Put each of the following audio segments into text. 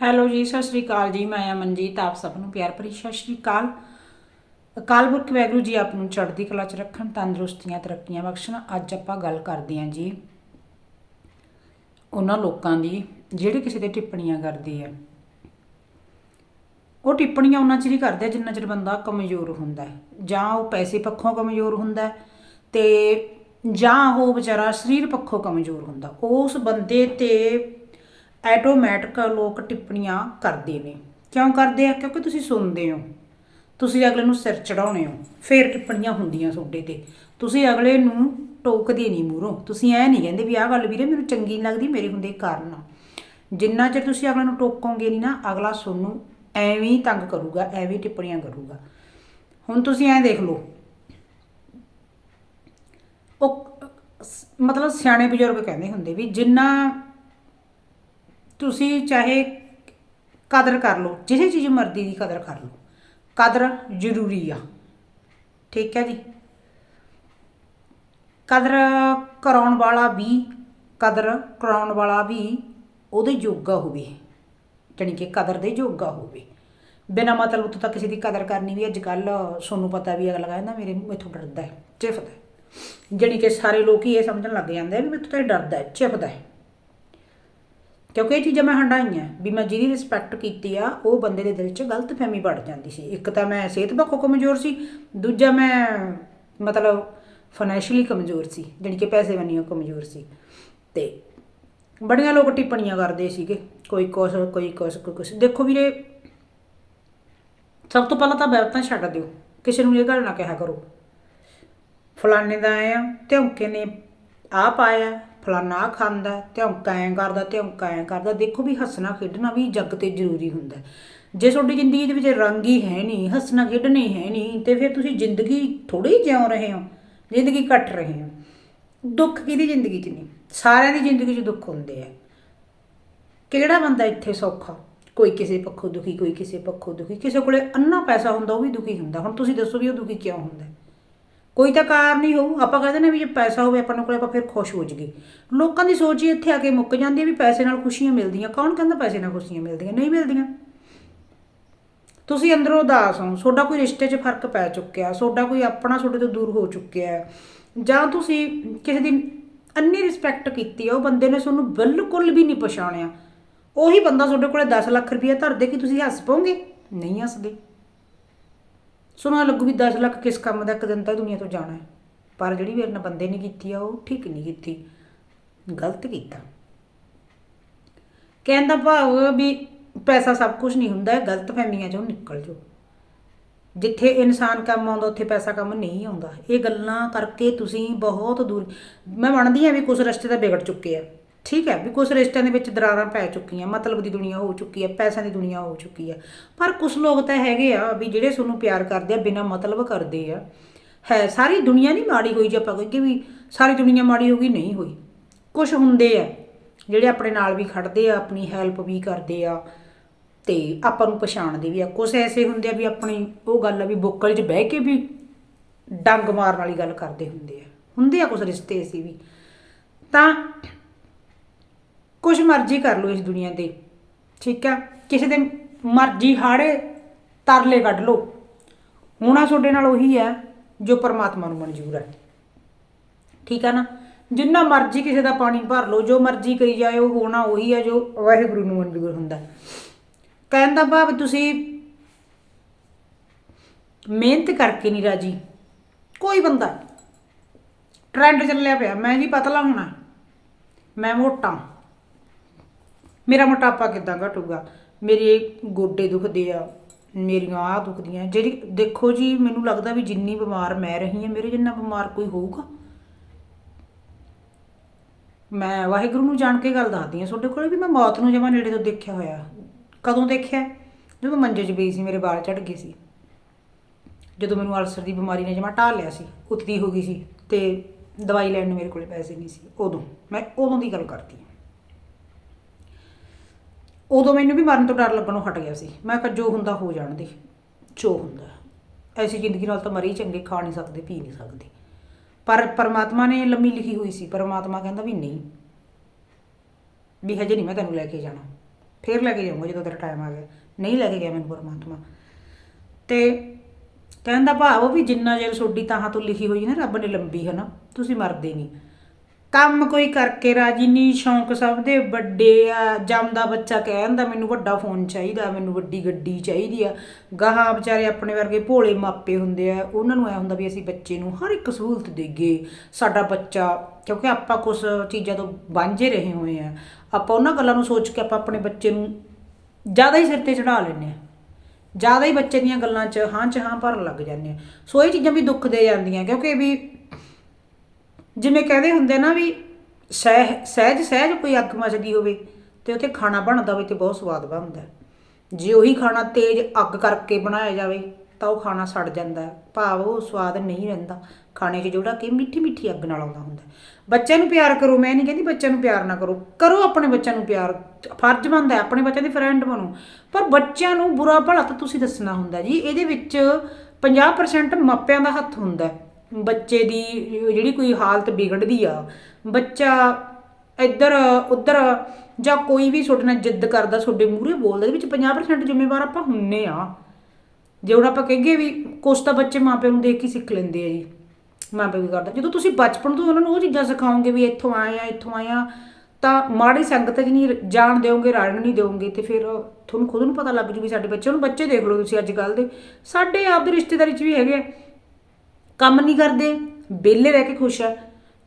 Hello ਜੀ, ਸਤਿ ਸ਼੍ਰੀ ਅਕਾਲ ਜੀ। ਮੈਂ ਅਮਨਜੀਤ, ਆਪ ਸਭ ਨੂੰ ਪਿਆਰ ਭਰੀ ਸਤਿ ਸ਼੍ਰੀ ਅਕਾਲ। ਅਕਾਲ ਪੁਰਖ ਵੈਗਰੂ ਜੀ, ਆਪ ਨੂੰ ਚੜ੍ਹਦੀ ਕਲਾ ਚ ਰੱਖਣ, ਤੰਦਰੁਸਤੀਆਂ, ਤਰੱਕੀਆਂ ਬਖਸ਼ਣ। ਅੱਜ ਆਪਾਂ ਗੱਲ ਕਰਦੇ ਹਾਂ ਜੀ ਉਹਨਾਂ ਲੋਕਾਂ ਦੀ, ਜਿਹੜੇ ਕਿਸੇ ਤੇ ਟਿੱਪਣੀਆਂ ਕਰਦੇ ਆ। ਉਹ ਟਿੱਪਣੀਆਂ ਉਹਨਾਂ ਚਿਰ ਹੀ ਕਰਦੇ ਆ ਜਿੰਨਾ ਚਿਰ ਬੰਦਾ ਕਮਜ਼ੋਰ ਹੁੰਦਾ ਹੈ। ਜਾਂ ਉਹ ਪੈਸੇ ਪੱਖੋਂ ਕਮਜ਼ੋਰ ਹੁੰਦਾ ਹੈ ਤੇ ਜਾਂ ਉਹ ਵਿਚਾਰਾ ਸਰੀਰ ਪੱਖੋਂ ਕਮਜ਼ੋਰ ਹੁੰਦਾ। ਉਸ ਬੰਦੇ ਤੇ ਆਟੋਮੈਟਿਕ ਲੋਕ ਟਿੱਪਣੀਆਂ ਕਰਦੇ ਨੇ। ਕਿਉਂ ਕਰਦੇ ਆ? ਕਿਉਂਕਿ ਤੁਸੀਂ ਸੁਣਦੇ ਹੋ। ਤੁਸੀਂ ਅਗਲੇ ਨੂੰ ਸਿਰ ਚੜਾਉਣੇ ਹੋ। ਫੇਰ ਟਿੱਪਣੀਆਂ ਹੁੰਦੀਆਂ ਤੁਹਾਡੇ ਤੇ। ਤੁਸੀਂ ਅਗਲੇ ਨੂੰ ਟੋਕਦੇ ਨਹੀਂ ਮੂਹਰੋਂ ਤੁਸੀਂ ਐ ਨਹੀਂ ਕਹਿੰਦੇ ਵੀ ਆਹ ਗੱਲ ਵੀਰੇ ਮੈਨੂੰ ਚੰਗੀ ਨਹੀਂ ਲੱਗਦੀ, ਮੇਰੇ ਹੁੰਦੇ ਕਾਰਨ ਆ। ਜਿੰਨਾ ਚਿਰ ਤੁਸੀਂ ਅਗਲੇ ਨੂੰ ਟੋਕੋਗੇ ਨਹੀਂ ਨਾ, ਅਗਲਾ ਤੁਹਾਨੂੰ ਐਵੇਂ ਹੀ ਤੰਗ ਕਰੂਗਾ, ਐਵੇਂ ਟਿੱਪਣੀਆਂ ਕਰੂਗਾ। ਹੁਣ ਤੁਸੀਂ ਐਂ ਦੇਖ ਲਓ। ਉਹ, ਮਤਲਬ ਸਿਆਣੇ ਬਜ਼ੁਰਗ ਕਹਿੰਦੇ ਹੁੰਦੇ ਵੀ ਜਿੰਨਾ ਤੁਸੀਂ ਚਾਹੇ ਕਦਰ ਕਰ ਲਓ, ਜਿਹੇ ਚੀਜ਼ ਮਰਜ਼ੀ ਦੀ ਕਦਰ ਕਰ ਲਓ। ਕਦਰ ਜ਼ਰੂਰੀ ਆ। ਠੀਕ ਹੈ ਜੀ? ਕਦਰ ਕਰਾਉਣ ਵਾਲਾ ਵੀ, ਕਦਰ ਕਰਾਉਣ ਵਾਲਾ ਵੀ ਉਹਦੇ ਯੋਗਾ ਹੋਵੇ। ਜਾਣੀ ਕਿ ਕਦਰ ਦੇ ਯੋਗਾ ਹੋਵੇ। ਬਿਨਾ ਮਤਲਬ ਤੋਂ ਤਾਂ ਕਿਸੇ ਦੀ ਕਦਰ ਕਰਨੀ ਵੀ ਅੱਜ ਕੱਲ ਤੁਹਾਨੂੰ ਪਤਾ ਵੀ ਅਗਲਾ ਕਹਿੰਦਾ ਮੇਰੇ ਮੈਥੋਂ ਡਰਦਾ ਹੈ ਚਿਫਦਾ ਹੈ। ਜਾਣੀ ਕਿ ਸਾਰੇ ਲੋਕ ਹੀ ਇਹ ਸਮਝਣ ਲੱਗ ਜਾਂਦੇ ਆ ਵੀ ਮੈਥੋਂ ਤਾਂ ਇਹ ਡਰਦਾ ਹੈ ਚਿਫਦਾ ਹੈ। ਕਿਉਂਕਿ ਇਹ ਚੀਜ਼ਾਂ ਮੈਂ ਹੰਡਾਈਆਂ ਵੀ ਮੈਂ ਜਿਹਦੀ ਰਿਸਪੈਕਟ ਕੀਤੀ ਆ, ਉਹ ਬੰਦੇ ਦੇ ਦਿਲ 'ਚ ਗਲਤ ਫਹਿਮੀ ਵੜ ਜਾਂਦੀ ਸੀ। ਇੱਕ ਤਾਂ ਮੈਂ ਸਿਹਤ ਪੱਖੋਂ ਕਮਜ਼ੋਰ ਸੀ, ਦੂਜਾ ਮੈਂ ਮਤਲਬ ਫਾਈਨੈਂਸ਼ੀਅਲੀ ਕਮਜ਼ੋਰ ਸੀ, ਜਾਣੀ ਕਿ ਪੈਸੇ ਵੰਨੀਓ ਕਮਜ਼ੋਰ ਸੀ। ਤੇ ਬੜੀਆਂ ਲੋਕ ਟਿੱਪਣੀਆਂ ਕਰਦੇ ਸੀਗੇ, ਕੋਈ ਕੁਛ ਕੋਈ ਕੁਛ ਕੋਈ ਕੁਛ। ਦੇਖੋ ਵੀਰੇ, ਸਭ ਤੋਂ ਪਹਿਲਾਂ ਤਾਂ ਬੈਠਾਂ ਛੱਡ ਦਿਓ, ਕਿਸੇ ਨੂੰ ਇਹ ਗੱਲ ਨਾ ਕਿਹਾ ਕਰੋ। ਫਲਾਣੇ ਦਾ ਆਇਆ ਧੌਂਕੇ ਨੇ ਆ ਪਾਇਆ ਫਲਾਣਾ ਆਹ ਖਾਂਦਾ ਧੌਂਕਾ ਐਂ ਕਰਦਾ ਧੌਂਕਾ ਐਂ ਕਰਦਾ। ਦੇਖੋ ਵੀ ਹੱਸਣਾ ਖੇਡਣਾ ਵੀ ਜੱਗ ਤੇ ਜ਼ਰੂਰੀ ਹੁੰਦਾ ਹੈ। ਜੇ ਤੁਹਾਡੀ ਜ਼ਿੰਦਗੀ ਦੇ ਵਿੱਚ ਰੰਗ ਹੀ ਹੈ ਨਹੀਂ, ਹੱਸਣਾ ਖੇਡਣਾ ਹੀ ਹੈ ਨਹੀਂ, ਤੇ ਫਿਰ ਤੁਸੀਂ ਜ਼ਿੰਦਗੀ ਥੋੜੀ ਜਿਉ ਰਹੇ ਹੋ, ਜ਼ਿੰਦਗੀ ਕੱਟ ਰਹੇ ਹੋ। ਦੁੱਖ ਕਿਹਦੀ ਜ਼ਿੰਦਗੀ 'ਚ ਨਹੀਂ? ਸਾਰਿਆਂ ਦੀ ਜ਼ਿੰਦਗੀ 'ਚ ਦੁੱਖ ਹੁੰਦੇ ਆ। ਕਿਹੜਾ ਬੰਦਾ ਇੱਥੇ ਸੌਖਾ? ਕੋਈ ਕਿਸੇ ਪੱਖੋਂ ਦੁਖੀ, ਕੋਈ ਕਿਸੇ ਪੱਖੋਂ ਦੁਖੀ। ਕਿਸੇ ਕੋਲੇ ਅੰਨਾ ਪੈਸਾ ਹੁੰਦਾ, ਉਹ ਵੀ ਦੁਖੀ ਹੁੰਦਾ। ਹੁਣ ਤੁਸੀਂ ਦੱਸੋ ਵੀ ਉਹ ਦੁਖੀ ਕਿਉਂ ਹੁੰਦਾ ਹੈ? ਕੋਈ ਤਾਂ ਕਾਰਨ ਹੀ ਹੋਊ, ਆਪਾਂ ਕਹਿੰਦੇ ਨੇ ਵੀ ਜੇ ਪੈਸਾ ਹੋਵੇ ਆਪਾਂ ਨੂੰ ਕੋਲੇ, ਆਪਾਂ ਫਿਰ ਖੁਸ਼ ਹੋ ਜਾਈਏ। ਲੋਕਾਂ ਦੀ ਸੋਚ ਹੀ ਇੱਥੇ ਆ ਕੇ ਮੁੱਕ ਜਾਂਦੀ ਹੈ ਵੀ ਪੈਸੇ ਨਾਲ ਖੁਸ਼ੀਆਂ ਮਿਲਦੀਆਂ। ਕੌਣ ਕਹਿੰਦਾ ਪੈਸੇ ਨਾਲ ਖੁਸ਼ੀਆਂ ਮਿਲਦੀਆਂ? ਨਹੀਂ ਮਿਲਦੀਆਂ। ਤੁਸੀਂ ਅੰਦਰੋਂ ਉਦਾਸ ਹੋ। ਤੁਹਾਡਾ ਕੋਈ ਰਿਸ਼ਤੇ 'ਚ ਫ਼ਰਕ ਪੈ ਚੁੱਕਿਆ। ਤੁਹਾਡਾ ਕੋਈ ਆਪਣਾ ਤੁਹਾਡੇ ਤੋਂ ਦੂਰ ਹੋ ਚੁੱਕਿਆ। ਜਾਂ ਤੁਸੀਂ ਕਿਸੇ ਦੀ ਅੰਨੀ ਰਿਸਪੈਕਟ ਕੀਤੀ ਆ, ਉਹ ਬੰਦੇ ਨੇ ਤੁਹਾਨੂੰ ਬਿਲਕੁਲ ਵੀ ਨਹੀਂ ਪਛਾਣਿਆ। ਉਹੀ ਬੰਦਾ ਤੁਹਾਡੇ ਕੋਲੇ 10 ਲੱਖ ਰੁਪਏ ਧਰਦੇ ਕਿ ਤੁਸੀਂ ਹੱਸ ਪਾਉਂਗੇ ਨਹੀਂ ਹੱਸਦੇ। ਸੁਣਾ ਲੱਗੂ ਵੀ 10 ਲੱਖ ਕਿਸ ਕੰਮ ਦਾ ਇੱਕ ਦਿਨ ਤਾਂ ਦੁਨੀਆ ਤੋਂ ਜਾਣਾ ਹੈ। ਪਰ ਜਿਹੜੀ ਮੇਰੇ ਨਾਲ ਬੰਦੇ ਨੇ ਕੀਤੀ ਆ, ਉਹ ਠੀਕ ਨਹੀਂ ਕੀਤੀ। ਗਲਤ ਕੀਤਾ। ਕਹਿੰਦਾ ਭਾਵ ਵੀ ਪੈਸਾ ਸਭ ਕੁਝ ਨਹੀਂ ਹੁੰਦਾ ਹੈ ਗਲਤ ਫਹਿਮੀਆਂ ਚੋਂ ਨਿਕਲ ਜਾਓ। ਜਿੱਥੇ ਇਨਸਾਨ ਕੰਮ ਆਉਂਦਾ, ਉੱਥੇ ਪੈਸਾ ਕੰਮ ਨਹੀਂ ਆਉਂਦਾ। ਇਹ ਗੱਲਾਂ ਕਰਕੇ ਤੁਸੀਂ ਬਹੁਤ ਦੂਰ ਮੈਂ ਮੰਨਦੀ ਹਾਂ ਵੀ ਕੁਝ ਰਸਤੇ ਤਾਂ ਵਿਗੜ ਚੁੱਕੇ ਆ। ਠੀਕ ਹੈ, ਵੀ ਕੁਝ ਰਿਸ਼ਤਿਆਂ ਦੇ ਵਿੱਚ ਦਰਾਰਾਂ ਪੈ ਚੁੱਕੀਆਂ, ਮਤਲਬ ਦੀ ਦੁਨੀਆ ਹੋ ਚੁੱਕੀ ਹੈ, ਪੈਸਿਆਂ ਦੀ ਦੁਨੀਆ ਹੋ ਚੁੱਕੀ ਹੈ। ਪਰ ਕੁਝ ਲੋਕ ਤਾਂ ਹੈਗੇ ਆ ਵੀ ਜਿਹੜੇ ਤੁਹਾਨੂੰ ਪਿਆਰ ਕਰਦੇ ਆ, ਬਿਨਾਂ ਮਤਲਬ ਕਰਦੇ ਆ। ਹੈ, ਸਾਰੀ ਦੁਨੀਆ ਨਹੀਂ ਮਾੜੀ ਹੋਈ ਜੇ ਆਪਾਂ ਕਹੀਏ ਵੀ, ਸਾਰੀ ਦੁਨੀਆ ਮਾੜੀ ਹੋ ਗਈ, ਨਹੀਂ ਹੋਈ। ਕੁਝ ਹੁੰਦੇ ਆ, ਜਿਹੜੇ ਆਪਣੇ ਨਾਲ ਵੀ ਖੜਦੇ ਆ, ਆਪਣੀ ਹੈਲਪ ਵੀ ਕਰਦੇ ਆ, ਤੇ ਆਪਾਂ ਨੂੰ ਪਛਾਣਦੇ ਵੀ ਆ। ਕੁਝ ਐਸੇ ਹੁੰਦੇ ਆ ਵੀ ਆਪਣੀ ਉਹ ਗੱਲ ਆ ਵੀ ਬੁੱਕਲ 'ਚ ਬਹਿ ਕੇ ਵੀ ਡੰਗ ਮਾਰਨ ਵਾਲੀ ਗੱਲ ਕਰਦੇ ਹੁੰਦੇ ਆ। ਹੁੰਦੇ ਆ ਕੁਝ ਰਿਸ਼ਤੇ ਐਸੇ ਵੀ। ਤਾਂ ਕੁਝ ਮਰਜ਼ੀ ਕਰ ਲਓ ਇਸ ਦੁਨੀਆ ਤੇ, ਠੀਕ ਆ ਕਿਸੇ ਦੇ ਮਰਜ਼ੀ ਹਾੜੇ ਤਰਲੇ ਕੱਢ ਲਓ। ਹੋਣਾ ਤੁਹਾਡੇ ਨਾਲ ਉਹੀ ਹੈ ਜੋ ਪਰਮਾਤਮਾ ਨੂੰ ਮਨਜ਼ੂਰ ਹੈ। ਠੀਕ ਆ ਨਾ? ਜਿੰਨਾ ਮਰਜ਼ੀ ਕਿਸੇ ਦਾ ਪਾਣੀ ਭਰ ਲਓ, ਜੋ ਮਰਜ਼ੀ ਕਰੀ ਜਾਏ, ਉਹ ਹੋਣਾ ਉਹੀ ਹੈ ਜੋ ਵਾਹਿਗੁਰੂ ਨੂੰ ਮਨਜ਼ੂਰ ਹੁੰਦਾ ਕਹਿਣ ਦਾ ਭਾਵ ਤੁਸੀਂ ਮਿਹਨਤ ਕਰਕੇ ਨਹੀਂ ਰਾਜੀ। ਕੋਈ ਬੰਦਾ ਟ੍ਰੈਂਡ ਚੱਲਿਆ ਪਿਆ। ਮੈਂ ਜੀ ਪਤਲਾ ਹੋਣਾ। ਮੈਂ ਮੋਟਾ। ਮੇਰਾ ਮੋਟਾਪਾ ਕਿੱਦਾਂ ਘਟੂਗਾ? ਮੇਰੇ ਗੋਡੇ ਦੁਖਦੇ ਆ, ਮੇਰੀਆਂ ਆਹ ਦੁਖਦੀਆਂ। ਜਿਹੜੀ, ਦੇਖੋ ਜੀ, ਮੈਨੂੰ ਲੱਗਦਾ ਵੀ ਜਿੰਨੀ ਬਿਮਾਰ ਮੈਂ ਰਹੀ ਹਾਂ, ਮੇਰੇ ਜਿੰਨਾ ਬਿਮਾਰ ਕੋਈ ਹੋਊਗਾ। ਮੈਂ ਵਾਹਿਗੁਰੂ ਨੂੰ ਜਾਣ ਕੇ ਗੱਲ ਦੱਸਦੀ ਹਾਂ। ਤੁਹਾਡੇ ਕੋਲ ਵੀ ਮੈਂ ਮੌਤ ਨੂੰ ਜਮਾ ਨੇੜੇ ਤੋਂ ਦੇਖਿਆ ਹੋਇਆ। ਕਦੋਂ ਦੇਖਿਆ? ਜਦੋਂ ਮੰਜੇ 'ਚ ਪਈ ਸੀ, ਮੇਰੇ ਵਾਲ ਝੜ ਗਏ ਸੀ। ਜਦੋਂ ਮੈਨੂੰ ਅਲਸਰ ਦੀ ਬਿਮਾਰੀ ਨੇ ਜਮਾ ਢਾਹ ਲਿਆ ਸੀ ਉਤਰੀ ਹੋ ਗਈ ਸੀ ਤੇ ਦਵਾਈ ਲੈਣ ਨੂੰ ਮੇਰੇ ਕੋਲੇ ਪੈਸੇ ਨਹੀਂ ਸੀ। ਉਦੋਂ, ਮੈਂ ਉਦੋਂ ਦੀ ਗੱਲ ਕਰਦੀ ਹਾਂ। ਉਦੋਂ ਮੈਨੂੰ ਵੀ ਮਰਨ ਤੋਂ ਡਰ ਲੱਗਣੋਂ ਹਟ ਗਿਆ ਸੀ। ਮੈਂ ਕਿਹਾ ਜੋ ਹੁੰਦਾ ਹੋ ਜਾਣ ਦੇ ਜੋ ਹੁੰਦਾ। ਐਸੀ ਜ਼ਿੰਦਗੀ ਨਾਲ ਤਾਂ ਮਰੀ ਚੰਗੇ, ਖਾ ਨਹੀਂ ਸਕਦੇ, ਪੀ ਨਹੀਂ ਸਕਦੇ। ਪਰ ਪਰਮਾਤਮਾ ਨੇ ਲੰਮੀ ਲਿਖੀ ਹੋਈ ਸੀ। ਪਰਮਾਤਮਾ ਕਹਿੰਦਾ ਵੀ ਨਹੀਂ। ਵੀ ਹਜੇ ਨਹੀਂ ਮੈਂ ਤੈਨੂੰ ਲੈ ਕੇ ਜਾਣਾ। ਫੇਰ ਲੈ ਕੇ ਜਾਊਂਗਾ ਜਦੋਂ ਤੇਰਾ ਟਾਈਮ ਆ ਗਿਆ। ਨਹੀਂ ਲੈ ਕੇ ਗਿਆ ਮੈਨੂੰ ਪਰਮਾਤਮਾ। ਤੇ ਕਹਿੰਦਾ ਭਾਵ ਵੀ ਜਿੰਨਾ ਚਿਰ ਸੋਡੀ ਤਾਹਾਂ ਤੋਂ ਲਿਖੀ ਹੋਈ ਨਾ, ਰੱਬ ਨੇ ਲੰਬੀ ਹੈ ਨਾ, ਤੁਸੀਂ ਮਰਦੇ ਨਹੀਂ। ਕੰਮ ਕੋਈ ਕਰਕੇ ਰਾਜੀ ਨਹੀਂ, ਸ਼ੌਂਕ ਸਭ ਦੇ ਵੱਡੇ ਆ। ਜੰਮਦਾ ਬੱਚਾ ਕਹਿੰਦਾ ਮੈਨੂੰ ਵੱਡਾ ਫੋਨ ਚਾਹੀਦਾ, ਮੈਨੂੰ ਵੱਡੀ ਗੱਡੀ ਚਾਹੀਦੀ ਆ। ਗਾਹਾਂ ਵਿਚਾਰੇ ਆਪਣੇ ਵਰਗੇ ਭੋਲੇ ਮਾਪੇ ਹੁੰਦੇ ਆ, ਉਹਨਾਂ ਨੂੰ ਐ ਹੁੰਦਾ ਵੀ ਅਸੀਂ ਬੱਚੇ ਨੂੰ ਹਰ ਇੱਕ ਸਹੂਲਤ ਦੇਈਏ। ਸਾਡਾ ਬੱਚਾ, ਕਿਉਂਕਿ ਆਪਾਂ ਕੁਝ ਚੀਜ਼ਾਂ ਤੋਂ ਵਾਂਝੇ ਰਹੇ ਹੋਏ ਆ। ਆਪਾਂ ਉਹਨਾਂ ਗੱਲਾਂ ਨੂੰ ਸੋਚ ਕੇ ਆਪਾਂ ਆਪਣੇ ਬੱਚੇ ਨੂੰ ਜ਼ਿਆਦਾ ਹੀ ਸਿਰ ਤੇ ਚੜਾ ਲੈਂਦੇ ਆ। ਜ਼ਿਆਦਾ ਹੀ ਬੱਚੇ ਦੀਆਂ ਗੱਲਾਂ 'ਚ ਹਾਂ 'ਚ ਹਾਂ ਭਰਨ ਲੱਗ ਜਾਂਦੇ ਆ। ਸੋ ਇਹ ਚੀਜ਼ਾਂ ਵੀ ਦੁੱਖ ਦੇ ਜਾਂਦੀਆਂ, ਕਿਉਂਕਿ ਵੀ ਜਿਵੇਂ ਕਹਿੰਦੇ ਹੁੰਦੇ ਨਾ ਵੀ ਸਹਿ, ਸਹਿਜ ਸਹਿਜ ਕੋਈ ਅੱਗ ਮਚਦੀ ਹੋਵੇ ਤੇ ਉੱਥੇ ਖਾਣਾ ਬਣਦਾ ਹੋਵੇ ਤੇ ਬਹੁਤ ਸਵਾਦ ਬਣਦਾ ਜੇ ਉਹੀ ਖਾਣਾ ਤੇਜ਼ ਅੱਗ ਕਰਕੇ ਬਣਾਇਆ ਜਾਵੇ ਤਾਂ ਉਹ ਖਾਣਾ ਸੜ ਜਾਂਦਾ। ਭਾਵ ਉਹ ਸਵਾਦ ਨਹੀਂ ਰਹਿੰਦਾ। ਖਾਣੇ 'ਚ ਜਿਹੜਾ ਕਿ ਮਿੱਠੀ ਮਿੱਠੀ ਅੱਗ ਨਾਲ ਆਉਂਦਾ ਹੁੰਦਾ। ਬੱਚਿਆਂ ਨੂੰ ਪਿਆਰ ਕਰੋ, ਮੈਂ ਨਹੀਂ ਕਹਿੰਦੀ ਬੱਚਿਆਂ ਨੂੰ ਪਿਆਰ ਨਾ ਕਰੋ। ਕਰੋ ਆਪਣੇ ਬੱਚਿਆਂ ਨੂੰ ਪਿਆਰ। ਫਰਜ਼ ਬਣਦਾ ਆਪਣੇ ਬੱਚਿਆਂ ਦੇ ਫਰੈਂਡ ਬਣੋ। ਪਰ ਬੱਚਿਆਂ ਨੂੰ ਬੁਰਾ ਭਲਾ ਤਾਂ ਤੁਸੀਂ ਦੱਸਣਾ ਹੁੰਦਾ ਜੀ। ਇਹਦੇ ਵਿੱਚ 50% ਮਾਪਿਆਂ ਦਾ ਹੱਥ ਹੁੰਦਾ ਬੱਚੇ ਦੀ, ਜਿਹੜੀ ਕੋਈ ਹਾਲਤ ਵਿਗੜਦੀ ਆ, ਬੱਚਾ ਇੱਧਰ, ਉੱਧਰ ਜਾਂ ਕੋਈ ਵੀ ਤੁਹਾਡੇ ਨਾਲ ਜਿੱਦ ਕਰਦਾ, ਤੁਹਾਡੇ ਮੂਹਰੇ ਬੋਲਦਾ, ਇਹਦੇ ਵਿੱਚ 50% ਜ਼ਿੰਮੇਵਾਰ ਆਪਾਂ ਹੁੰਨੇ ਆ। ਜੇ ਹੁਣ ਆਪਾਂ ਕਹੀਏ ਵੀ ਕੁਛ ਤਾਂ ਬੱਚੇ ਮਾਪਿਆਂ ਨੂੰ ਦੇਖ ਕੇ ਸਿੱਖ ਲੈਂਦੇ ਆ ਜੀ ਮਾਪੇ ਵੀ ਕਰਦਾ। ਜਦੋਂ ਤੁਸੀਂ ਬਚਪਨ ਤੋਂ ਉਹਨਾਂ ਨੂੰ ਉਹ ਚੀਜ਼ਾਂ ਸਿਖਾਓਗੇ ਵੀ ਇੱਥੋਂ ਆਏ ਆ, ਇੱਥੋਂ ਆਏ ਆ, ਤਾਂ ਮਾੜੀ ਸੰਗਤ 'ਚ ਨਹੀਂ ਜਾਣ ਦਿਓਗੇ ਰਲਣ ਨਹੀਂ ਦਿਓਗੇ, ਤੇ ਫਿਰ ਤੁਹਾਨੂੰ ਖੁਦ ਨੂੰ ਪਤਾ ਲੱਗ ਜੂ ਵੀ ਸਾਡੇ ਬੱਚੇ ਨੂੰ ਬੱਚੇ ਦੇਖ ਲਓ ਤੁਸੀਂ ਅੱਜ ਕੱਲ ਦੇ, ਸਾਡੇ ਆਪ ਦੇ ਰਿਸ਼ਤੇਦਾਰੀ 'ਚ ਵੀ ਹੈਗੇ ਆ। ਕੰਮ ਨਹੀਂ ਕਰਦੇ, ਵਿਹਲੇ ਰਹਿ ਕੇ ਖੁਸ਼ ਆ।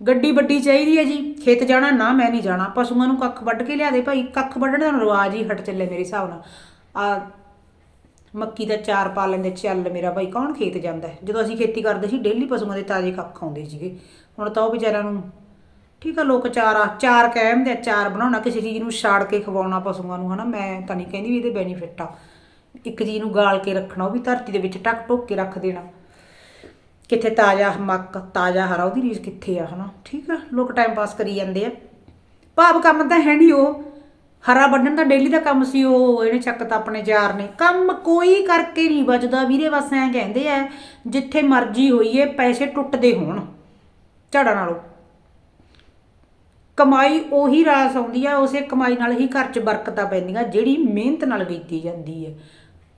ਗੱਡੀ ਵੱਡੀ ਚਾਹੀਦੀ ਹੈ ਜੀ, ਖੇਤ ਜਾਣਾ ਨਾ ਮੈਂ ਨਹੀਂ ਜਾਣਾ। ਪਸ਼ੂਆਂ ਨੂੰ ਕੱਖ ਵੱਢ ਕੇ ਲਿਆ ਦੇ ਭਾਈ, ਕੱਖ ਵੱਢਣ ਦਾ ਰਿਵਾਜ ਹੀ ਹਟ ਚੱਲੇ ਮੇਰੇ ਹਿਸਾਬ ਨਾਲ। ਆ ਮੱਕੀ ਦਾ ਚਾਰ ਪਾ ਲੈਂਦੇ, ਚੱਲ ਮੇਰਾ ਭਾਈ, ਕੌਣ ਖੇਤ ਜਾਂਦਾ ਜਦੋਂ ਅਸੀਂ ਖੇਤੀ ਕਰਦੇ ਸੀ, ਡੇਲੀ ਪਸ਼ੂਆਂ ਦੇ ਤਾਜ਼ੇ ਕੱਖ ਆਉਂਦੇ ਸੀਗੇ। ਹੁਣ ਤਾਂ ਉਹ ਵਿਚਾਰਿਆਂ ਨੂੰ ਠੀਕ ਆ, ਲੋਕ ਚਾਰ ਆ, ਚਾਰ ਕਹਿੰਦੇ ਆ, ਚਾਰ ਬਣਾਉਣਾ, ਕਿਸੇ ਚੀਜ਼ ਨੂੰ ਛਾੜ ਕੇ ਖਵਾਉਣਾ ਪਸ਼ੂਆਂ ਨੂੰ, ਹਨਾ? ਮੈਂ ਤਾਂ ਨਹੀਂ ਕਹਿੰਦੀ ਵੀ ਇਹਦੇ ਬੈਨੀਫਿਟ ਆ। ਇੱਕ ਚੀਜ਼ ਨੂੰ ਗਾਲ ਕੇ ਰੱਖਣਾ, ਉਹ ਵੀ ਧਰਤੀ ਦੇ ਵਿੱਚ ਟੱਕ ਟੋਕ ਕੇ ਰੱਖ ਦੇਣਾ। ਕਿੱਥੇ ਤਾਜ਼ਾ ਮੱਕ, ਤਾਜ਼ਾ ਹਰਾ, ਉਹਦੀ ਰੀਸ ਕਿੱਥੇ ਆ, ਹਨਾ? ਠੀਕ ਆ? ਲੋਕ ਟਾਈਮ ਪਾਸ ਕਰੀ ਜਾਂਦੇ ਆ। ਭਾਵ ਕੰਮ ਤਾਂ ਹੈ ਨਹੀਂ ਉਹ। ਹਰਾ ਵੱਢਣ ਦਾ ਡੇਲੀ ਦਾ ਕੰਮ ਸੀ ਉਹ, ਇਹਨੇ ਚੱਕਤਾ ਆਪਣੇ ਯਾਰ ਨੇ। ਕੰਮ ਕੋਈ ਕਰਕੇ ਨਹੀਂ ਬਚਦਾ ਵੀਰੇ ਬਸ ਐਂ ਕਹਿੰਦੇ ਆ, ਜਿੱਥੇ ਮਰਜ਼ੀ ਹੋਈਏ, ਪੈਸੇ ਟੁੱਟਦੇ ਹੋਣ। ਝਾੜਾ ਨਾਲੋਂ। ਕਮਾਈ ਉਹੀ ਰਾਸ ਆਉਂਦੀ ਆ, ਉਸੇ ਕਮਾਈ ਨਾਲ ਹੀ ਘਰ 'ਚ ਬਰਕਤਾਂ ਪੈਂਦੀਆਂ, ਜਿਹੜੀ ਮਿਹਨਤ ਨਾਲ ਕੀਤੀ ਜਾਂਦੀ ਹੈ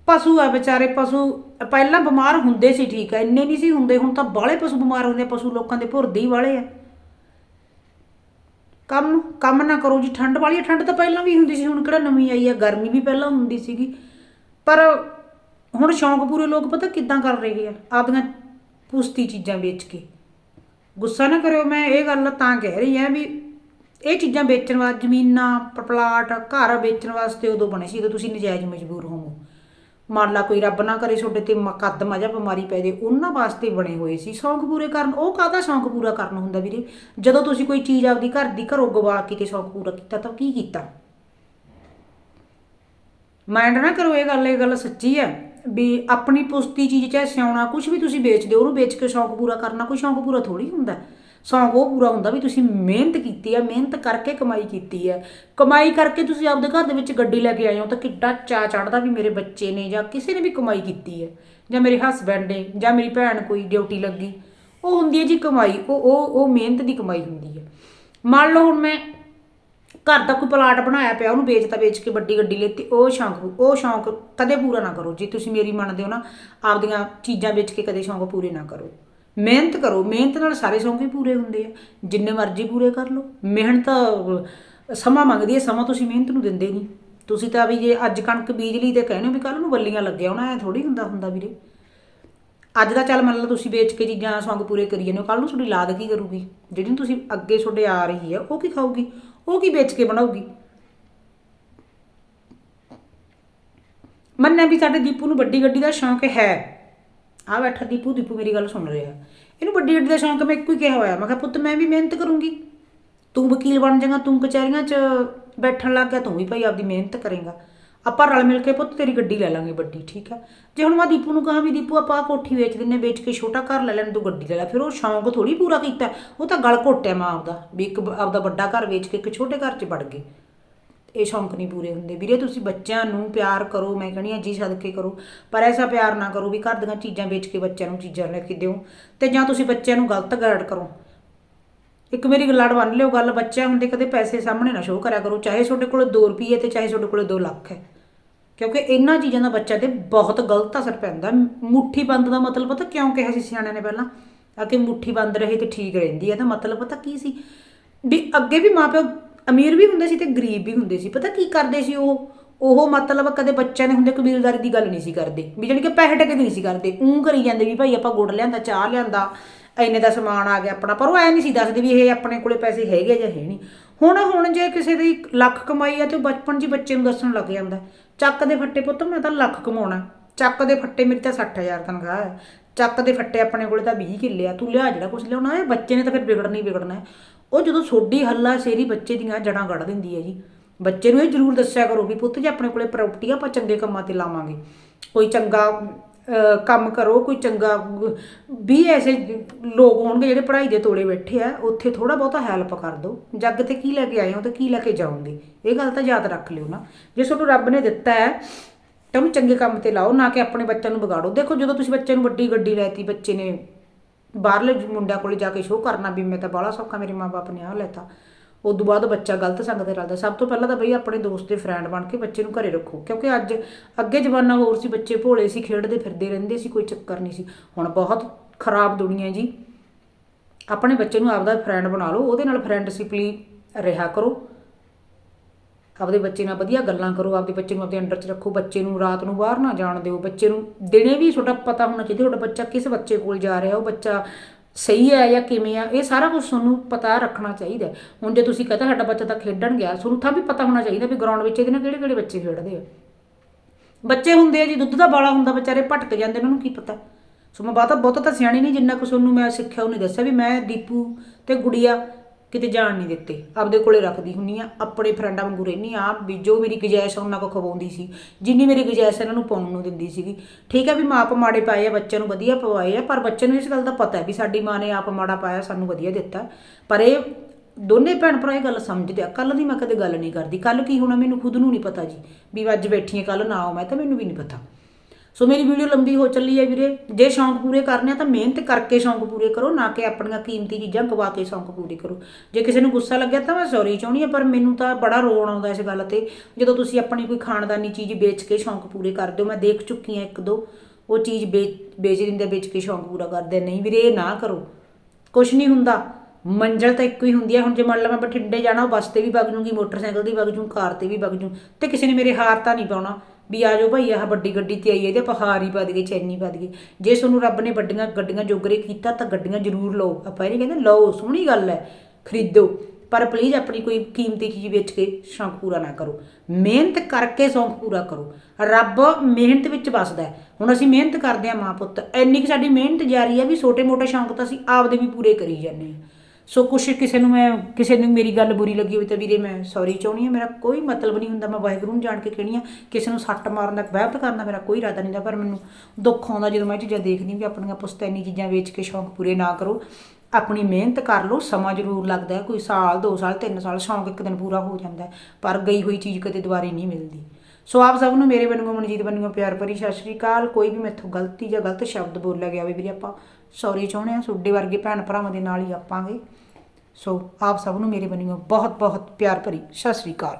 ਪਸ਼ੂ ਆ ਵਿਚਾਰੇ ਪਸ਼ੂ ਪਹਿਲਾਂ ਬਿਮਾਰ ਹੁੰਦੇ ਸੀ ਠੀਕ ਹੈ ਇੰਨੇ ਨਹੀਂ ਸੀ ਹੁੰਦੇ ਹੁਣ ਤਾਂ ਬਾਹਲੇ ਪਸ਼ੂ ਬਿਮਾਰ ਹੁੰਦੇ ਆ, ਪਸ਼ੂ ਲੋਕਾਂ ਦੇ ਭੁਰਦੇ ਹੀ ਵਾਲੇ ਆ। ਕੰਮ ਕੰਮ ਨਾ ਕਰੋ ਜੀ ਠੰਡ ਵਾਲੀ ਆ, ਠੰਡ ਤਾਂ ਪਹਿਲਾਂ ਵੀ ਹੁੰਦੀ ਸੀ ਹੁਣ ਕਿਹੜਾ ਨਵੀਂ ਆਈ ਆ ਗਰਮੀ ਵੀ ਪਹਿਲਾਂ ਹੁੰਦੀ ਸੀਗੀ। ਪਰ ਹੁਣ ਸ਼ੌਂਕ ਪੂਰੇ ਲੋਕ ਪਤਾ ਕਿੱਦਾਂ ਕਰ ਰਹੇ ਆ ਆਪਦੀਆਂ ਪੁਸਤੀ ਚੀਜ਼ਾਂ ਵੇਚ ਕੇ। ਗੁੱਸਾ ਨਾ ਕਰਿਓ ਮੈਂ ਇਹ ਗੱਲ ਤਾਂ ਕਹਿ ਰਹੀ ਆ ਵੀ ਇਹ ਚੀਜ਼ਾਂ ਵੇਚਣ ਵਾਸਤੇ ਜ਼ਮੀਨਾਂ ਪ- ਪਲਾਟ ਘਰ ਵੇਚਣ ਵਾਸਤੇ ਉਦੋਂ ਬਣੇ ਸੀ ਜਦੋਂ ਤੁਸੀਂ ਨਜਾਇਜ਼ ਮਜਬੂਰ ਹੋ ਮੰਨ ਲਾ ਕੋਈ ਰੱਬ ਨਾ ਕਰੇ ਤੁਹਾਡੇ ਤੇ ਮੁਕੱਦਮਾ ਜਾਂ ਬਿਮਾਰੀ ਪੈ ਜੇ। ਉਹਨਾਂ ਵਾਸਤੇ ਬਣੇ ਹੋਏ ਸੀ। ਸ਼ੌਂਕ ਪੂਰੇ ਕਰਨ। ਉਹ ਕਾਹਦਾ ਸ਼ੌਂਕ ਪੂਰਾ ਕਰਨ ਹੁੰਦਾ ਵੀਰੇ? ਜਦੋਂ ਤੁਸੀਂ ਕੋਈ ਚੀਜ਼ ਆਪਦੀ ਘਰ ਦੀ ਘਰੋਂ ਗਵਾ ਕੇ ਤੇ ਸ਼ੌਂਕ ਪੂਰਾ ਕੀਤਾ, ਤਾਂ ਕੀ ਕੀਤਾ? ਮਾਈਂਡ ਨਾ ਕਰੋ ਇਹ ਗੱਲ ਇਹ ਗੱਲ ਸੱਚੀ ਹੈ ਵੀ ਆਪਣੀ ਪੁਸਤੀ ਚੀਜ਼, ਚਾਹੇ ਸਿਆਉਣਾ ਕੁਝ ਵੀ ਤੁਸੀਂ ਵੇਚਦੇ ਹੋ, ਉਹਨੂੰ ਵੇਚ ਕੇ ਸ਼ੌਂਕ ਪੂਰਾ ਕਰਨਾ ਕੋਈ ਸ਼ੌਂਕ ਪੂਰਾ ਥੋੜੀ ਹੁੰਦਾ। ਸ਼ੌਂਕ ਉਹ ਪੂਰਾ ਹੁੰਦਾ ਵੀ ਤੁਸੀਂ ਮਿਹਨਤ ਕੀਤੀ ਹੈ ਮਿਹਨਤ ਕਰਕੇ ਕਮਾਈ ਕੀਤੀ ਹੈ ਕਮਾਈ ਕਰਕੇ ਤੁਸੀਂ ਆਪਦੇ ਘਰ ਦੇ ਵਿੱਚ ਗੱਡੀ ਲੈ ਕੇ ਆਏ ਹੋ ਤਾਂ ਕਿੱਡਾ ਚਾ ਚੜਦਾ ਵੀ ਮੇਰੇ ਬੱਚੇ ਨੇ ਜਾਂ ਕਿਸੇ ਨੇ ਵੀ ਕਮਾਈ ਕੀਤੀ ਹੈ ਜਾਂ ਮੇਰੇ ਹਸਬੈਂਡ ਨੇ ਜਾਂ ਮੇਰੀ ਭੈਣ ਕੋਈ ਡਿਊਟੀ ਲੱਗੀ। ਉਹ ਹੁੰਦੀ ਹੈ ਜੀ ਕਮਾਈ, ਉਹ ਉਹ ਉਹ ਮਿਹਨਤ ਦੀ ਕਮਾਈ ਹੁੰਦੀ ਹੈ ਮੰਨ ਲਓ ਹੁਣ ਮੈਂ ਘਰ ਦਾ ਕੋਈ ਪਲਾਟ ਬਣਾਇਆ ਪਿਆ, ਉਹਨੂੰ ਵੇਚਤਾ, ਵੇਚ ਕੇ ਵੱਡੀ ਗੱਡੀ ਲੈਤੀ, ਉਹ ਸ਼ੌਂਕ ਉਹ ਸ਼ੌਂਕ ਕਦੇ ਪੂਰਾ ਨਾ ਕਰੋ। ਜੇ ਤੁਸੀਂ ਮੇਰੀ ਮੰਨਦੇ ਹੋ ਨਾ, ਆਪਦੀਆਂ ਚੀਜ਼ਾਂ ਵੇਚ ਕੇ ਕਦੇ ਸ਼ੌਂਕ ਪੂਰੇ ਨਾ ਕਰੋ। ਮਿਹਨਤ ਕਰੋ, ਮਿਹਨਤ ਨਾਲ ਸਾਰੇ ਸ਼ੌਂਕ ਹੀ ਪੂਰੇ ਹੁੰਦੇ ਆ। ਜਿੰਨੇ ਮਰਜ਼ੀ ਪੂਰੇ ਕਰ ਲਓ। ਮਿਹਨਤ ਸਮਾਂ ਮੰਗਦੀ ਹੈ ਸਮਾਂ ਤੁਸੀਂ ਮਿਹਨਤ ਨੂੰ ਦਿੰਦੇ ਨਹੀਂ। ਤੁਸੀਂ ਤਾਂ ਵੀ ਜੇ ਅੱਜ ਕਣਕ ਬੀਜ ਲਈ ਤੇ ਕਹਿੰਦੇ ਹੋ ਵੀ ਕੱਲ ਨੂੰ ਬੱਲੀਆਂ ਲੱਗਿਆ ਹੋਣਾ, ਐ ਥੋੜੀ ਹੁੰਦਾ ਹੁੰਦਾ ਵੀਰੇ। ਅੱਜ ਦਾ ਚੱਲ ਮੰਨ ਲਓ ਤੁਸੀਂ ਵੇਚ ਕੇ ਚੀਜ਼ਾਂ ਸੌਂਗ ਪੂਰੇ ਕਰੀ ਜਾਂਦੇ ਹੋ ਕੱਲ ਨੂੰ ਤੁਹਾਡੀ ਲਾਦ ਕੀ ਕਰੂਗੀ? ਜਿਹੜੀ ਤੁਸੀਂ ਅੱਗੇ ਤੁਹਾਡੇ ਆ ਰਹੀ ਹੈ ਉਹ ਕੀ ਖਾਊਗੀ? ਉਹ ਕੀ ਵੇਚ ਕੇ ਬਣਾਊਗੀ? ਮੰਨਿਆ ਵੀ ਸਾਡੇ ਦੀਪੂ ਨੂੰ ਵੱਡੀ ਗੱਡੀ ਦਾ ਸ਼ੌਂਕ ਹੈ। ਆ ਬੈਠਾ ਦੀਪੂ ਦੀਪੂ ਮੇਰੀ ਗੱਲ ਸੁਣ ਰਿਹਾ। ਇਹਨੂੰ ਵੱਡੀ ਗੱਡੀ ਦਾ ਸ਼ੌਂਕ ਮੈਂ ਇੱਕੋ ਹੀ ਕਿਹਾ ਹੋਇਆ। ਮੈਂ ਕਿਹਾ, ਪੁੱਤ, ਮੈਂ ਵੀ ਮਿਹਨਤ ਕਰੂੰਗੀ। ਤੂੰ ਵਕੀਲ ਬਣ ਜਾਏਗਾ, ਤੂੰ ਕਚਹਿਰੀਆਂ 'ਚ ਬੈਠਣ ਲੱਗ ਗਿਆ, ਤੂੰ ਵੀ ਭਾਈ ਆਪਦੀ ਮਿਹਨਤ ਕਰੇਗਾ। ਆਪਾਂ ਰਲ ਮਿਲ ਕੇ ਪੁੱਤ ਤੇਰੀ ਗੱਡੀ ਲੈ ਲਾਂਗੇ ਵੱਡੀ, ਠੀਕ ਆ? ਜੇ ਹੁਣ ਮੈਂ ਦੀਪੂ ਨੂੰ ਕਹਾਂ ਵੀ, ਦੀਪੂ, ਆਪਾਂ ਆਹ ਕੋਠੀ ਵੇਚ ਦਿੰਨੇ ਵੇਚ ਕੇ ਛੋਟਾ ਘਰ ਲੈ ਲੈਣ, ਤੂੰ ਗੱਡੀ ਲੈ ਲੈ। ਫਿਰ ਉਹ ਸ਼ੌਂਕ ਥੋੜੀ ਪੂਰਾ ਕੀਤਾ। ਉਹ ਤਾਂ ਗਲ ਘੋਟਿਆ ਮਾਂ ਆਪਦਾ, ਵੀ ਇੱਕ ਆਪਦਾ ਵੱਡਾ ਘਰ ਵੇਚ ਕੇ ਇੱਕ ਛੋਟੇ ਘਰ 'ਚ ਵੜ ਗਏ। ਇਹ ਸ਼ੌਂਕ ਨਹੀਂ ਪੂਰੇ ਹੁੰਦੇ। ਵੀਰੇ, ਤੁਸੀਂ ਬੱਚਿਆਂ ਨੂੰ ਪਿਆਰ ਕਰੋ, ਮੈਂ ਕਹਿੰਦੀ ਹਾਂ, ਜੀ ਸਦਕੇ ਕਰੋ। ਪਰ ਐਸਾ ਪਿਆਰ ਨਾ ਕਰੋ ਵੀ ਘਰ ਦੀਆਂ ਚੀਜ਼ਾਂ ਵੇਚ ਕੇ ਬੱਚਿਆਂ ਨੂੰ ਚੀਜ਼ਾਂ ਲੈ ਕੇ ਦਿਓ ਤੇ ਜਾਂ ਤੁਸੀਂ ਬੱਚਿਆਂ ਨੂੰ ਗਲਤ ਗਾਈਡ ਕਰੋ। ਇੱਕ ਮੇਰੀ ਲੜ ਬੰਨ ਲਿਓ, ਗੱਲ ਬੱਚਿਆਂ ਹੁੰਦੇ ਕਦੇ ਪੈਸੇ ਸਾਹਮਣੇ ਨਾ ਸ਼ੋਅ ਕਰਿਆ ਕਰੋ, ਚਾਹੇ ਤੁਹਾਡੇ ਕੋਲ 2 ਰੁਪਏ ਤੇ ਚਾਹੇ ਤੁਹਾਡੇ ਕੋਲ 2 ਲੱਖ ਹੈ। ਕਿਉਂਕਿ ਇਹਨਾਂ ਚੀਜ਼ਾਂ ਦਾ ਬੱਚਾ ਤੇ ਬਹੁਤ ਗਲਤ ਅਸਰ ਪੈਂਦਾ। ਮੁੱਠੀ ਬੰਦ ਦਾ ਮਤਲਬ ਪਤਾ ਕਿਉਂ ਕਿਹਾ ਸੀ ਸਿਆਣਿਆਂ ਨੇ ਪਹਿਲਾਂ? ਆ ਕਿ ਮੁੱਠੀ ਬੰਦ ਰਹੇ ਤੇ ਠੀਕ ਰਹਿੰਦੀ ਹੈ। ਤਾਂ ਮਤਲਬ ਪਤਾ ਕੀ ਸੀ? ਵੀ ਅੱਗੇ ਵੀ ਮਾਪਿਓ ਅਮੀਰ ਵੀ ਹੁੰਦੇ ਸੀ ਤੇ ਗਰੀਬ ਵੀ ਹੁੰਦੇ ਸੀ। ਪਤਾ ਕੀ ਕਰਦੇ ਸੀ ਉਹ? ਉਹ ਮਤਲਬ ਕਦੇ ਬੱਚਿਆਂ ਦੇ ਹੁੰਦੇ ਕਬੀਲਦਾਰੀ ਦੀ ਗੱਲ ਨਹੀਂ ਸੀ ਕਰਦੇ। ਵੀ ਜਾਣੀ ਕਿ ਪੈਸੇ ਟਕੇ ਨਹੀਂ ਸੀ ਕਰਦੇ। ਉਹ ਕਰੀ ਜਾਂਦੇ ਵੀ ਭਾਈ ਆਪਾਂ ਗੁੜ ਲਿਆਂਦਾ, ਚਾਹ ਲਿਆਂਦਾ, ਇੰਨੇ ਦਾ ਸਮਾਨ ਆ ਗਿਆ ਆਪਣਾ। ਪਰ ਉਹ ਐ ਨਹੀਂ ਸੀ ਦੱਸਦੇ ਵੀ ਇਹ ਆਪਣੇ ਕੋਲੇ ਪੈਸੇ ਹੈਗੇ ਜਾਂ ਹੈ ਨਹੀਂ। ਹੁਣ ਹੁਣ ਜੇ ਕਿਸੇ ਦੀ ਲੱਖ ਕਮਾਈ ਆ ਤੇ ਬਚਪਨ 'ਚ ਬੱਚੇ ਨੂੰ ਦੱਸਣ ਲੱਗ ਜਾਂਦਾ। ਚੱਕ ਦੇ ਫੱਟੇ ਪੁੱਤ, ਮੈਂ ਤਾਂ ਲੱਖ ਕਮਾਉਣਾ। ਚੱਕ ਦੇ ਫੱਟੇ, ਮੇਰੀ ਤਾਂ 60000 ਤਨਖਾਹ ਹੈ। ਚੱਕ ਦੇ ਫੱਟੇ ਆਪਣੇ ਕੋਲੇ ਤਾਂ 20 ਕਿੱਲੇ ਆ। ਤੂੰ ਲਿਆ ਜਿਹੜਾ ਕੁਝ ਲਿਆਉਣਾ ਹੈ, ਬੱਚੇ ਨੇ ਤਾਂ ਫਿਰ ਵਿਗੜਨਾ ਹੀ ਵਿਗੜਨਾ ਹੈ। ਉਹ ਜਦੋਂ ਸੋਡੀ ਹੱਲਾ ਸ਼ੇਰੀ ਬੱਚੇ ਦੀਆਂ ਜੜਾਂ ਕੱਢ ਦਿੰਦੀ ਹੈ ਜੀ, ਬੱਚੇ ਨੂੰ ਇਹ ਜ਼ਰੂਰ ਦੱਸਿਆ ਕਰੋ ਵੀ ਪੁੱਤ ਜੇ ਆਪਣੇ ਕੋਲੇ ਪ੍ਰਾਪਰਟੀ ਆ, ਆਪਾਂ ਚੰਗੇ ਕੰਮਾਂ ਤੇ ਲਾਵਾਂਗੇ। ਕੋਈ ਚੰਗਾ ਕੰਮ ਕਰੋ, ਕੋਈ ਚੰਗਾ, ਵੀ ਐਸੇ ਲੋਕ ਹੋਣਗੇ ਜਿਹੜੇ ਪੜ੍ਹਾਈ ਦੇ ਤੋਲੇ ਬੈਠੇ ਆ, ਉੱਥੇ ਥੋੜਾ ਬਹੁਤਾ ਹੈਲਪ ਕਰ ਦਿਓ। ਜੱਗ ਤੇ ਕੀ ਲੈ ਕੇ ਆਏ ਹੋ ਤੇ ਕੀ ਲੈ ਕੇ ਜਾਓਗੇ? ਇਹ ਗੱਲ ਤਾਂ ਯਾਦ ਰੱਖ ਲਿਓ ਨਾ। ਜੇ ਤੁਹਾਨੂੰ ਰੱਬ ਨੇ ਦਿੱਤਾ ਹੈ, ਤਾਂ ਉਹਨੂੰ ਚੰਗੇ ਕੰਮ ਤੇ ਲਾਓ, ਨਾ ਕਿ ਆਪਣੇ ਬੱਚਿਆਂ ਨੂੰ ਵਿਗਾੜੋ। ਦੇਖੋ ਜਦੋਂ ਤੁਸੀਂ ਬੱਚੇ ਨੂੰ ਵੱਡੀ ਗੱਡੀ ਲੈਤੀ ਬੱਚੇ ਨੇ ਬਾਹਰਲੇ ਮੁੰਡਿਆਂ ਕੋਲੇ ਜਾ ਕੇ ਸ਼ੋਅ ਕਰਨਾ ਵੀ ਮੈਂ ਤਾਂ ਬਾਹਲਾ ਸੌਖਾ, ਮੇਰੇ ਮਾਪੇ ਨੇ ਆਹ ਲੈਤਾ। ਤੋਂ ਬਾਅਦ ਬੱਚਾ ਗਲਤ ਸੰਗਤ ਤੇ ਰਲਦਾ। ਸਭ ਤੋਂ ਪਹਿਲਾਂ ਤਾਂ ਬਈ ਆਪਣੇ ਦੋਸਤ ਦੇ ਫਰੈਂਡ ਬਣ ਕੇ ਬੱਚੇ ਨੂੰ ਘਰੇ ਰੱਖੋ, ਕਿਉਂਕਿ ਅੱਜ ਅੱਗੇ ਜ਼ਮਾਨਾ ਹੋਰ ਸੀ, ਬੱਚੇ ਭੋਲੇ ਸੀ, ਖੇਡਦੇ ਫਿਰਦੇ ਰਹਿੰਦੇ ਸੀ, ਕੋਈ ਚੱਕਰ ਨਹੀਂ ਸੀ। ਹੁਣ ਬਹੁਤ ਖਰਾਬ ਦੁਨੀਆ ਜੀ। ਆਪਣੇ ਬੱਚੇ ਨੂੰ ਆਪਦਾ ਫਰੈਂਡ ਬਣਾ ਲਓ, ਉਹਦੇ ਨਾਲ ਫਰੈਂਡਸ਼ਿਪਲੀ ਰਿਹਾ ਕਰੋ। ਆਪਦੇ ਬੱਚੇ ਨਾਲ ਵਧੀਆ ਗੱਲਾਂ ਕਰੋ, ਆਪਦੇ ਬੱਚੇ ਨੂੰ ਆਪਦੇ ਅੰਡਰ 'ਚ ਰੱਖੋ, ਬੱਚੇ ਨੂੰ ਰਾਤ ਨੂੰ ਬਾਹਰ ਨਾ ਜਾਣ ਦਿਓ, ਬੱਚੇ ਨੂੰ ਦਿਨੇ ਵੀ ਤੁਹਾਡਾ ਪਤਾ ਹੋਣਾ ਚਾਹੀਦਾ ਤੁਹਾਡਾ ਬੱਚਾ ਕਿਸ ਬੱਚੇ ਕੋਲ ਜਾ ਰਿਹਾ, ਉਹ ਬੱਚਾ ਸਹੀ ਹੈ ਜਾਂ ਕਿਵੇਂ ਆ ਇਹ ਸਾਰਾ ਕੁਝ ਤੁਹਾਨੂੰ ਪਤਾ ਰੱਖਣਾ ਚਾਹੀਦਾ ਹੁਣ ਜੇ ਤੁਸੀਂ ਕਹਤਾ ਸਾਡਾ ਬੱਚਾ ਤਾਂ ਖੇਡਣ ਗਿਆ, ਤੁਹਾਨੂੰ ਤਾਂ ਵੀ ਪਤਾ ਹੋਣਾ ਚਾਹੀਦਾ ਵੀ ਗਰਾਊਂਡ ਵਿੱਚ ਇਹਦੇ ਨਾਲ ਕਿਹੜੇ ਕਿਹੜੇ ਬੱਚੇ ਖੇਡਦੇ ਆ। ਬੱਚੇ ਹੁੰਦੇ ਆ ਜੀ, ਦੁੱਧ ਦਾ ਬਾਲਾ ਹੁੰਦਾ, ਵਿਚਾਰੇ ਭਟਕ ਜਾਂਦੇ ਉਹਨਾਂ ਨੂੰ ਕੀ ਪਤਾ? ਸੋ ਮੈਂ ਬਾਤਾ ਬਹੁਤਾ ਤਾਂ ਸਿਆਣੀ ਨਹੀਂ, ਜਿੰਨਾ ਕੁ ਤੁਹਾਨੂੰ ਮੈਂ ਸਿੱਖਿਆ, ਉਹਨੇ ਦੱਸਿਆ ਵੀ ਮੈਂ ਦੀਪੂ ਤੇ ਗੁੜੀਆ ਕਿਤੇ ਜਾਣ ਨਹੀਂ ਦਿੱਤੇ। ਆਪਦੇ ਕੋਲੇ ਰੱਖਦੀ ਹੁੰਨੀ ਆ, ਆਪਣੇ ਫਰੈਂਡਾਂ ਵਾਂਗੂ ਰਹਿਨੀ ਆ। ਵੀ ਜੋ ਮੇਰੀ ਗੁਜਾਇਸ਼ ਆ, ਉਹਨਾਂ ਕੋ ਖਵਾਉਂਦੀ ਸੀ। ਜਿੰਨੀ ਮੇਰੀ ਗੁਜਾਇਸ਼ ਇਹਨਾਂ ਨੂੰ ਪਾਉਣ ਨੂੰ ਦਿੰਦੀ ਸੀਗੀ। ਠੀਕ ਹੈ ਵੀ ਮਾਂ ਆਪ ਮਾੜੇ ਪਾਏ ਆ, ਬੱਚਿਆਂ ਨੂੰ ਵਧੀਆ ਪਵਾਏ ਆ, ਪਰ ਬੱਚੇ ਨੂੰ ਇਸ ਗੱਲ ਦਾ ਪਤਾ ਹੈ ਵੀ ਸਾਡੀ ਮਾਂ ਨੇ ਆਪ ਮਾੜਾ ਪਾਇਆ, ਸਾਨੂੰ ਵਧੀਆ ਦਿੱਤਾ। ਪਰ ਇਹ ਦੋਨੇ ਭੈਣ ਭਰਾ ਇਹ ਗੱਲ ਸਮਝਦੇ ਆ। ਕੱਲ ਦੀ ਮੈਂ ਕਦੇ ਗੱਲ ਨਹੀਂ ਕਰਦੀ। ਕੱਲ ਕੀ ਹੋਣਾ ਮੈਨੂੰ ਖੁਦ ਨੂੰ ਨਹੀਂ ਪਤਾ ਜੀ। ਵੀ ਅੱਜ ਬੈਠੀ ਆ ਕੱਲ ਨਾ ਆਉ ਮੈਂ ਤਾਂ ਮੈਨੂੰ ਵੀ ਨਹੀਂ ਪਤਾ। ਸੋ ਮੇਰੀ ਵੀਡੀਓ ਲੰਬੀ ਹੋ ਚੱਲੀ ਹੈ ਵੀਰੇ। ਜੇ ਸ਼ੌਂਕ ਪੂਰੇ ਕਰਨੇ ਆ ਤਾਂ ਮਿਹਨਤ ਕਰਕੇ ਸ਼ੌਂਕ ਪੂਰੇ ਕਰੋ, ਨਾ ਕਿ ਆਪਣੀਆਂ ਕੀਮਤੀ ਚੀਜ਼ਾਂ ਗਵਾ ਕੇ ਸ਼ੌਂਕ ਪੂਰੇ ਕਰੋ। ਜੇ ਕਿਸੇ ਨੂੰ ਗੁੱਸਾ ਲੱਗਿਆ ਤਾਂ ਮੈਂ ਸੌਰੀ ਚਾਹੁੰਦੀ ਹਾਂ, ਪਰ ਮੈਨੂੰ ਤਾਂ ਬੜਾ ਰੋਣ ਆਉਂਦਾ ਇਸ ਗੱਲ ਤੇ। ਜਦੋਂ ਤੁਸੀਂ ਆਪਣੀ ਕੋਈ ਖਾਨਦਾਨੀ ਚੀਜ਼ ਵੇਚ ਕੇ ਸ਼ੌਂਕ ਪੂਰੇ ਕਰਦੇ ਹੋ, ਮੈਂ ਦੇਖ ਚੁੱਕੀ ਹਾਂ ਇੱਕ ਦੋ। ਉਹ ਚੀਜ਼ ਵੇਚ ਵੇਚ ਦਿੰਦੇ, ਵੇਚ ਕੇ ਸ਼ੌਂਕ ਪੂਰਾ ਕਰਦੇ ਨਹੀਂ ਵੀਰੇ, ਇਹ ਨਾ ਕਰੋ। ਕੁਛ ਨਹੀਂ ਹੁੰਦਾ। ਮੰਜ਼ਲ ਤਾਂ ਇੱਕੋ ਹੀ ਹੁੰਦੀ ਹੈ ਹੁਣ ਜੇ ਮੰਨ ਲਾ ਮੈਂ ਬਠਿੰਡੇ ਜਾਣਾ, ਉਹ ਬੱਸ ਤੇ ਵੀ ਵਗ ਜੂੰਗੀ, ਮੋਟਰਸਾਈਕਲ ਤੇ ਵੀ ਵਗ ਜੂੰ, ਕਾਰ ਤੇ ਵੀ ਵਗ ਜੂੰ, ਤੇ ਕਿਸੇ ਨੇ ਮੇਰੇ ਹਾਰ ਤਾਂ ਨਹੀਂ ਪਾਉਣਾ। ਵੀ ਆ ਜਾਓ ਭਾਈ, ਆਹ ਵੱਡੀ ਗੱਡੀ ਤੇ ਆਈਏ ਤੇ ਆਪਾਂ ਹਾਰ ਹੀ ਪਾ ਦਈਏ, ਚੈਨੀ ਪਾ ਦਈਏ। ਜੇ ਤੁਹਾਨੂੰ ਰੱਬ ਨੇ ਵੱਡੀਆਂ ਗੱਡੀਆਂ ਜੋਗਰੇ ਕੀਤਾ ਤਾਂ ਗੱਡੀਆਂ ਜ਼ਰੂਰ ਲਓ। ਆਪਾਂ ਇਹ ਨਹੀਂ ਕਹਿੰਦੇ ਲਓ, ਸੋਹਣੀ ਗੱਲ ਹੈ, ਖਰੀਦੋ। ਪਰ ਪਲੀਜ਼ ਆਪਣੀ ਕੋਈ ਕੀਮਤੀ ਚੀਜ਼ ਵੇਚ ਕੇ ਸ਼ੌਂਕ ਪੂਰਾ ਨਾ ਕਰੋ। ਮਿਹਨਤ ਕਰਕੇ ਸ਼ੌਂਕ ਪੂਰਾ ਕਰੋ। ਰੱਬ ਮਿਹਨਤ ਵਿੱਚ ਵਸਦਾ ਹੁਣ ਅਸੀਂ ਮਿਹਨਤ ਕਰਦੇ ਆ ਮਾਂ ਪੁੱਤ, ਇੰਨੀ ਕਿ ਸਾਡੀ ਮਿਹਨਤ ਜਾਰੀ ਹੈ ਵੀ ਛੋਟੇ-ਮੋਟੇ ਸ਼ੌਂਕ ਤਾਂ ਅਸੀਂ ਆਪਦੇ ਵੀ ਪੂਰੇ ਕਰੀ ਜਾਂਦੇ ਹਾਂ। ਸੋ ਕੁਛ ਕਿਸੇ ਨੂੰ ਮੈਂ, ਕਿਸੇ ਨੂੰ ਮੇਰੀ ਗੱਲ ਬੁਰੀ ਲੱਗੀ ਹੋਵੇ ਤਾਂ ਵੀਰੇ ਮੈਂ ਸੌਰੀ ਚਾਹੁੰਦੀ ਹਾਂ, ਮੇਰਾ ਕੋਈ ਮਤਲਬ ਨਹੀਂ ਹੁੰਦਾ, ਮੈਂ ਵਾਹਿਗੁਰੂ ਨੂੰ ਜਾਣ ਕੇ ਕਹਿਣੀ ਆ, ਕਿਸੇ ਨੂੰ ਸੱਟ ਮਾਰਨ ਦਾ ਵਹਿਬਤ ਕਰਨ ਦਾ ਮੇਰਾ ਕੋਈ ਇਰਾਦਾ ਨਹੀਂ ਦਾ ਪਰ ਮੈਨੂੰ ਦੁੱਖ ਆਉਂਦਾ ਜਦੋਂ ਮੈਂ ਇਹ ਚੀਜ਼ਾਂ ਦੇਖਦੀ ਵੀ ਆਪਣੀਆਂ ਪੁਸਤੈਨੀ ਚੀਜ਼ਾਂ ਵੇਚ ਕੇ ਸ਼ੌਂਕ ਪੂਰੇ ਨਾ ਕਰੋ। ਆਪਣੀ ਮਿਹਨਤ ਕਰ ਲਓ, ਸਮਾਂ ਜ਼ਰੂਰ ਲੱਗਦਾ ਹੈ, ਕੋਈ ਸਾਲ 2 ਸਾਲ 3 ਸਾਲ ਸ਼ੌਂਕ ਇੱਕ ਦਿਨ ਪੂਰਾ ਹੋ ਜਾਂਦਾ ਪਰ ਗਈ ਹੋਈ ਚੀਜ਼ ਕਦੇ ਦੁਬਾਰੇ ਨਹੀਂ ਮਿਲਦੀ। ਸੋ ਆਪ ਸਭ ਨੂੰ ਮੇਰੇ ਵੱਲੋਂ ਮਨਜੀਤ ਵੱਲੋਂ ਪਿਆਰ ਭਰੀ ਸਤਿ ਸ਼੍ਰੀ ਅਕਾਲ। ਕੋਈ ਵੀ ਮੈਥੋਂ ਗਲਤੀ ਜਾਂ ਗਲਤ ਸ਼ਬਦ ਬੋਲਿਆ ਗਿਆ ਹੋਵੇ ਵੀਰੇ ਆਪਾਂ ਸੌਰੀ ਚਾਹੁੰਦੇ ਆ ਤੁਹਾਡੇ ਵਰਗੇ ਭੈਣ ਭਰਾਵਾਂ ਦੇ ਨਾਲ ਹੀ ਆਪਾਂਗੇ। ਸੋ ਆਪ ਸਭ ਨੂੰ ਮੇਰੇ ਵੱਲੋਂ ਬਹੁਤ ਬਹੁਤ ਪਿਆਰ ਭਰੀ ਸਤਿ ਸ਼੍ਰੀ ਅਕਾਲ।